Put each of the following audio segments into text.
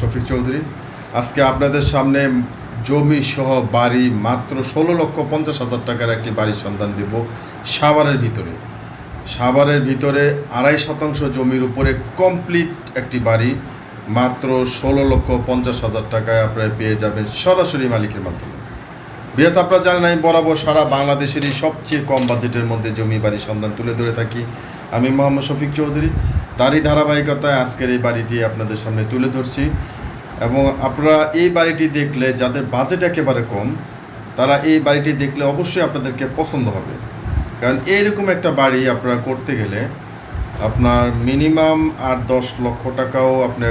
শফিক চৌধুরী। আজকে আপনাদের সামনে জমি সহ বাড়ি মাত্র ষোলো লক্ষ পঞ্চাশ হাজার টাকার একটি বাড়ির সন্ধান দেব সাভারের ভিতরে। সাভারের ভিতরে আড়াই শতাংশ জমির উপরে কমপ্লিট একটি বাড়ি মাত্র ষোলো লক্ষ পঞ্চাশ হাজার টাকায় আপনারা পেয়ে যাবেন সরাসরি মালিকের মাধ্যমে। বিয়াস আপনারা জানেন, আমি বরাবর সারা বাংলাদেশেরই সবচেয়ে কম বাজেটের মধ্যে জমি বাড়ির সন্ধান তুলে ধরে থাকি। আমি মোহাম্মদ শফিক চৌধুরী। তারই ধারাবাহিকতায় আজকের এই বাড়িটি আপনাদের সামনে তুলে ধরছি। এবং আপনারা এই বাড়িটি দেখলে, যাদের বাজেট একেবারে কম, তারা এই বাড়িটি দেখলে অবশ্যই আপনাদেরকে পছন্দ হবে। কারণ এইরকম একটা বাড়ি আপনারা করতে গেলে আপনার মিনিমাম আর দশ লক্ষ টাকাও আপনি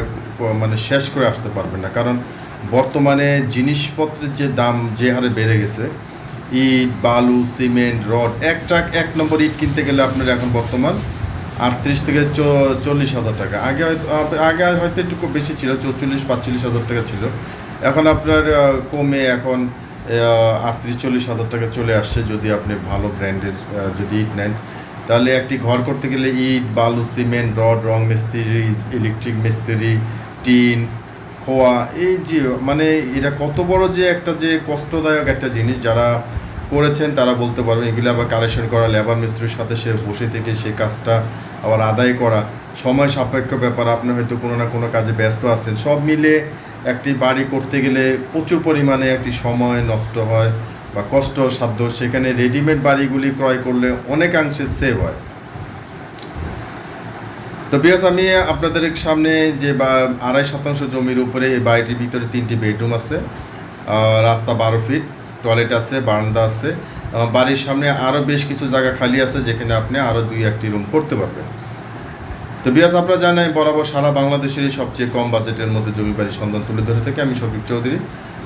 মানে শেষ করে আসতে পারবেন না। কারণ বর্তমানে জিনিসপত্রের যে দাম যে হারে বেড়ে গেছে, ইট, বালু, সিমেন্ট, রড, এক ট্রাক এক নম্বর ইট কিনতে গেলে আপনার এখন বর্তমান আটত্রিশ থেকে চল্লিশ হাজার টাকা। আগে হয়তো আগে হয়তো একটু বেশি ছিল, চৌচল্লিশ, পাঁচচল্লিশ হাজার টাকা ছিল। এখন আপনার কমে এখন আটত্রিশ, চল্লিশ হাজার টাকা চলে আসছে যদি আপনি ভালো ব্র্যান্ডের যদি ইট নেন। তাহলে একটি ঘর করতে গেলে ইট, বালু, সিমেন্ট, রড, রং মিস্ত্রি, ইলেকট্রিক মিস্ত্রি টিন খোয়া, এই যে মানে এটা কত বড় যে একটা যে কষ্টদায়ক একটা জিনিস যারা করেছেন তারা বলতে পারবেন এগুলো আবার কালেকশন করা লেবার মিস্ত্রির সাথে সে বসে থেকে সেই কাজটা আবার আদায় করা। সময় সাপেক্ষ ব্যাপার, আপনি হয়তো কোনো না কোনো কাজে ব্যস্ত আছেন। সব মিলে একটি বাড়ি করতে গেলে প্রচুর পরিমাণে একটি সময় নষ্ট হয় বা কষ্ট সাধ্য। সেখানে রেডিমেড বাড়িগুলি ক্রয় করলে অনেকাংশে সেভ হয়। তো বিয়াস, আমি আপনাদের সামনে যে বা আড়াই শতাংশ জমির উপরে এই বাড়িটির ভিতরে তিনটি বেডরুম আছে রাস্তা বারো ফিট, টয়লেট আছে, বারান্দা আছে বাড়ির সামনে আরও বেশ কিছু জায়গা খালি আছে যেখানে আপনি আরও দুই একটি রুম করতে পারবেন। তো বিয়াস, আপনারা জানেন বরাবর সারা বাংলাদেশেরই সবচেয়ে কম বাজেটের মধ্যে জমি বাড়ির সন্ধান তুলে ধরে থেকে। আমি শফিক চৌধুরী।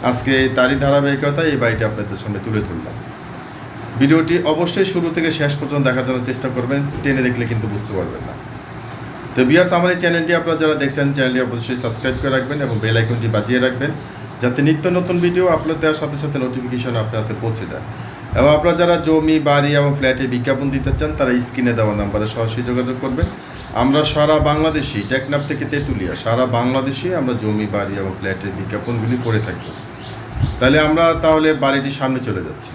আজকে এই তারই ধারাবাহিকতায় এই বাড়িটি আপনাদের সামনে তুলে ধরলাম। ভিডিওটি অবশ্যই শুরু থেকে শেষ পর্যন্ত দেখার জন্য চেষ্টা করবেন, টেনে দেখলে কিন্তু বুঝতে পারবেন না। তো বিয়ার্স আমার এই চ্যানেলটি আপনারা যারা দেখছেন চ্যানেলটি অবশ্যই সাবস্ক্রাইব করে রাখবেন এবং বেল আইকনটি বাজিয়ে রাখবেন, যাতে নিত্য নতুন ভিডিও আপলোড দেওয়ার সাথে সাথে নোটিফিকেশন আপনার হাতে পৌঁছে যায়। এবং আপনারা যারা জমি, বাড়ি এবং ফ্ল্যাটে বিজ্ঞাপন দিতে চান, তারা স্ক্রিনে দেওয়া নাম্বারে সরাসরি যোগাযোগ করবেন। আমরা সারা বাংলাদেশি টেকনাপ থেকে তেঁতুলিয়া, সারা বাংলাদেশে আমরা জমি, বাড়ি এবং ফ্ল্যাটের বিজ্ঞাপনগুলি করে থাকি। তাহলে আমরা তাহলে বাড়িটির সামনে চলে যাচ্ছি।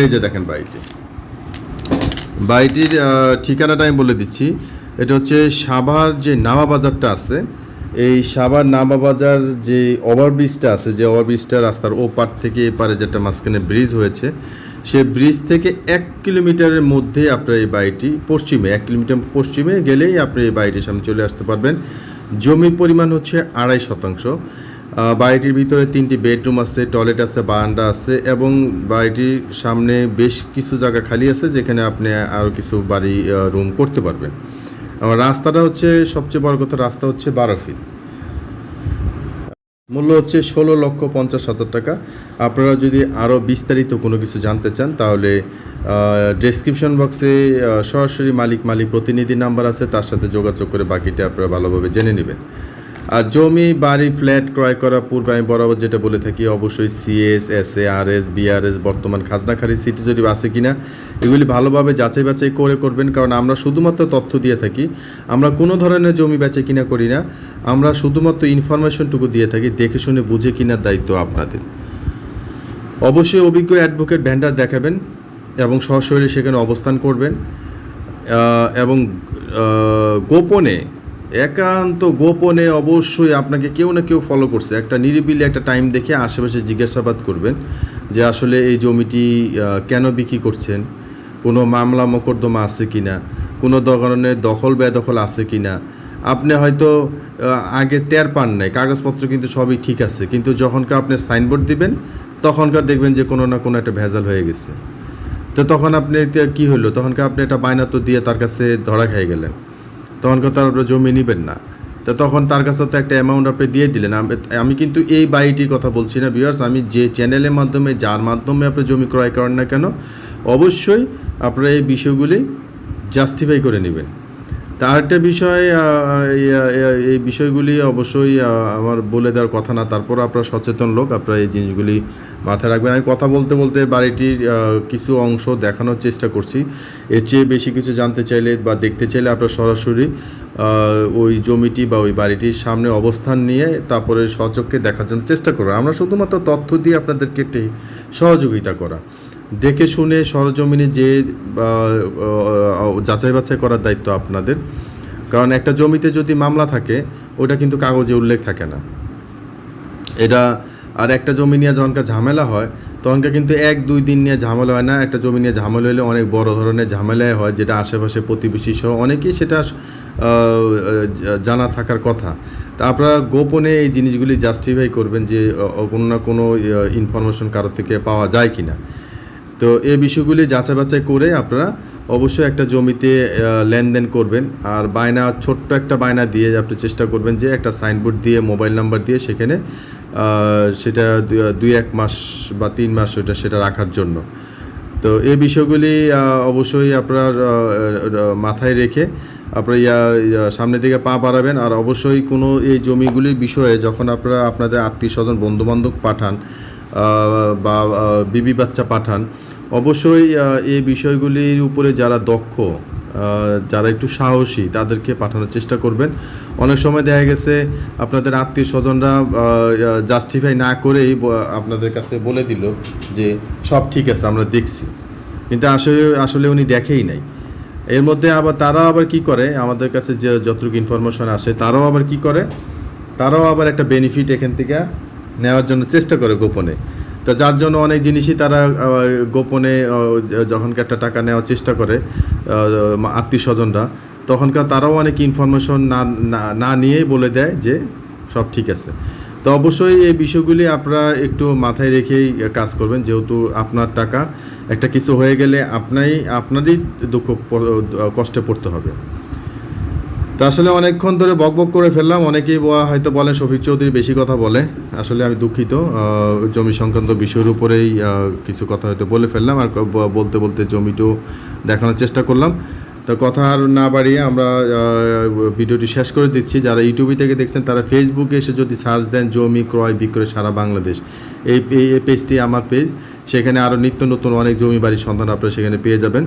এই যে দেখেন বাড়িটি। বাড়িটির ঠিকানাটা আমি বলে দিচ্ছি। এটা হচ্ছে সাভার যে নামা বাজারটা আছে, এই সাভার নামা বাজার যে ওভারব্রিজটা আছে, যে ওভারব্রিজটা রাস্তার ও পার থেকে এপারে যেটা মাঝখানে ব্রিজ হয়েছে, সে ব্রিজ থেকে এক কিলোমিটারের মধ্যে আপনার এই বাড়িটি পশ্চিমে, এক কিলোমিটার পশ্চিমে গেলেই আপনি এই বাড়িটির সামনে চলে আসতে পারবেন। জমির পরিমাণ হচ্ছে আড়াই শতাংশ। বাড়িটির ভিতরে তিনটি বেডরুম আছে, টয়লেট আছে, বারান্দা আছে এবং বাড়িটির সামনে বেশ কিছু জায়গা খালি আছে যেখানে আপনি আরও কিছু বাড়ি রুম করতে পারবেন। আমার রাস্তাটা হচ্ছে, সবচেয়ে বড় কথা রাস্তা হচ্ছে বারো ফিট মূল্য হচ্ছে ষোলো লক্ষ পঞ্চাশ হাজার টাকা। আপনারা যদি আরও বিস্তারিত কোনো কিছু জানতে চান, তাহলে ডেসক্রিপশন বক্সে সরাসরি মালিক মালিক প্রতিনিধি নাম্বার আছে, তার সাথে যোগাযোগ করে বাকিটা আপনারা ভালোভাবে জেনে নেবেন। আর জমি, বাড়ি, ফ্ল্যাট ক্রয় করার পূর্বে আমি বরাবর যেটা বলে থাকি, অবশ্যই CS S A R S BRS বর্তমান খাজনাখারি সিটি জরিপ আছে কি না এগুলি ভালোভাবে যাচাই বাছাই করে করবেন, কারণ আমরা শুধুমাত্র তথ্য দিয়ে থাকি, আমরা কোনো ধরনের জমি বেচে কিনা করি না, আমরা শুধুমাত্র ইনফরমেশনটুকু দিয়ে থাকি, দেখে শুনে বুঝে কিনার দায়িত্ব আপনাদের। অবশ্যই অভিজ্ঞ অ্যাডভোকেট ভ্যান্ডার দেখাবেন এবং সশরীরে সেখানে অবস্থান করবেন এবং গোপনে একান্ত গোপনে অবশ্যই আপনাকে কেউ না কেউ ফলো করছে। একটা নিরিবিলি একটা টাইম দেখে আশেপাশে জিজ্ঞাসাবাদ করবেন যে আসলে এই জমিটি কেন বিক্রি করছেন? কোনো মামলা মোকদ্দমা আছে কি না কোনো ধরনের দখল বেদখল আছে কি না আপনি হয়তো আগে টের পান নাই, কাগজপত্র কিন্তু সবই ঠিক আছে, কিন্তু যখনকার আপনি সাইনবোর্ড দিবেন, তখনকার দেখবেন যে কোনো না কোনো একটা ভেজাল হয়ে গেছে। তো তখন আপনি কি হলো তখনকার আপনি একটা বায়না তো দিয়ে তার কাছে ধরা খেয়ে গেলেন। তখনকার তার আপনারা জমি নেবেন না। তো তখন তার কাছে তো একটা অ্যামাউন্ট আপনি দিয়ে দিলেন। আমি কিন্তু এই বাড়িটির কথা বলছি না বিয়ার্স আমি যে চ্যানেলের মাধ্যমে, যার মাধ্যমে আপনি জমি ক্রয় করেন না কেন, অবশ্যই আপনারা এই বিষয়গুলি জাস্টিফাই করে নেবেন। তা আরেকটা বিষয় এই, বিষয়গুলি অবশ্যই আমার বলে দেওয়ার কথা না। তারপর আপনারা সচেতন লোক আপনারা এই জিনিসগুলি মাথায় রাখবেন। আমি কথা বলতে বলতে বাড়িটির কিছু অংশ দেখানোর চেষ্টা করছি। এর চেয়ে বেশি কিছু জানতে চাইলে বা দেখতে চাইলে আপনারা সরাসরি ওই জমিটি বা ওই বাড়িটির সামনে অবস্থান নিয়ে তারপরে সচক্ষে দেখার জন্য চেষ্টা করবেন। আমরা শুধুমাত্র তথ্য দিয়ে আপনাদেরকে একটি সহযোগিতা করা। দেখে শুনে সরজমিনে যে যাচাই বাছাই করার দায়িত্ব আপনাদের। কারণ একটা জমিতে যদি মামলা থাকে, ওটা কিন্তু কাগজে উল্লেখ থাকে না। এটা, আর একটা জমি নিয়ে যখনকার ঝামেলা হয় তখনকার কিন্তু এক, দুই দিন নিয়ে ঝামেলা হয় না। একটা জমি নিয়ে ঝামেলা হলে অনেক বড় ধরনের ঝামেলাই হয়, যেটা আশেপাশে প্রতিবেশী সহ অনেকেই সেটা জানা থাকার কথা। তা আপনারা গোপনে এই জিনিসগুলি জাস্টিফাই করবেন যে কোনো না কোনো ইনফরমেশন কারোর থেকে পাওয়া যায় কি না তো এই বিষয়গুলি যাচাই বাছাই করে আপনারা অবশ্যই একটা জমিতে লেনদেন করবেন। আর বায়না, ছোট্ট একটা বায়না দিয়ে আপনি চেষ্টা করবেন যে একটা সাইনবোর্ড দিয়ে, মোবাইল নাম্বার দিয়ে সেখানে সেটা দুই- এক মাস বা তিন মাস ওটা সেটা রাখার জন্য। তো এই বিষয়গুলি অবশ্যই আপনার মাথায় রেখে আপনার ইয়া সামনের দিকে পা বাড়াবেন। আর অবশ্যই কোনো এই জমিগুলির বিষয়ে যখন আপনারা আপনাদের আত্মীয় স্বজন বন্ধুবান্ধব পাঠান বা বিবি বাচ্চা পাঠান অবশ্যই এই বিষয়গুলির উপরে যারা দক্ষ যারা একটু সাহসী, তাদেরকে পাঠানোর চেষ্টা করবেন। অনেক সময় দেখা গেছে, আপনাদের আত্মীয় স্বজনরা জাস্টিফাই না করেই আপনাদের কাছে বলে দিল যে, সব ঠিক আছে, আমরা দেখছি। কিন্তু আসলে আসলে উনি দেখেই নাই। এর মধ্যে আবার তারাও আবার কি করে? আমাদের কাছে যে, যতটুকু ইনফরমেশন আসে, তারাও আবার কি করে? তারাও আবার একটা বেনিফিট এখান থেকে নেওয়ার জন্য চেষ্টা করে গোপনে। তো যার জন্য অনেক জিনিসই তারা গোপনে যখনকার একটা টাকা নেওয়ার চেষ্টা করে আত্মীয় স্বজনরা তখনকার তারাও অনেক ইনফরমেশন না- না নিয়েই বলে দেয় যে সব ঠিক আছে। তো অবশ্যই এই বিষয়গুলি আপনারা একটু মাথায় রেখেই কাজ করবেন, যেহেতু আপনার টাকা একটা কিছু হয়ে গেলে আপনাই, আপনারই দুঃখ কষ্টে পড়তে হবে। তো আসলে অনেকক্ষণ ধরে বক বক করে ফেললাম। অনেকেই হয়তো বলেন, শফিক চৌধুরী বেশি কথা বলে। আসলে আমি দুঃখিত। জমি সংক্রান্ত বিষয়ের উপরেই কিছু কথা হয়তো বলে ফেললাম। আর বলতে বলতে জমিটাও দেখানোর চেষ্টা করলাম। তো কথা আর না বাড়িয়ে আমরা ভিডিওটি শেষ করে দিচ্ছি। যারা ইউটিউবে থেকে দেখছেন, তারা ফেসবুকে এসে যদি সার্চ দেন, জমি ক্রয় বিক্রয় সারা বাংলাদেশ, এই পেজটি আমার পেজ সেখানে আরও নিত্য নতুন অনেক জমি বাড়ির সন্ধান আপনারা সেখানে পেয়ে যাবেন।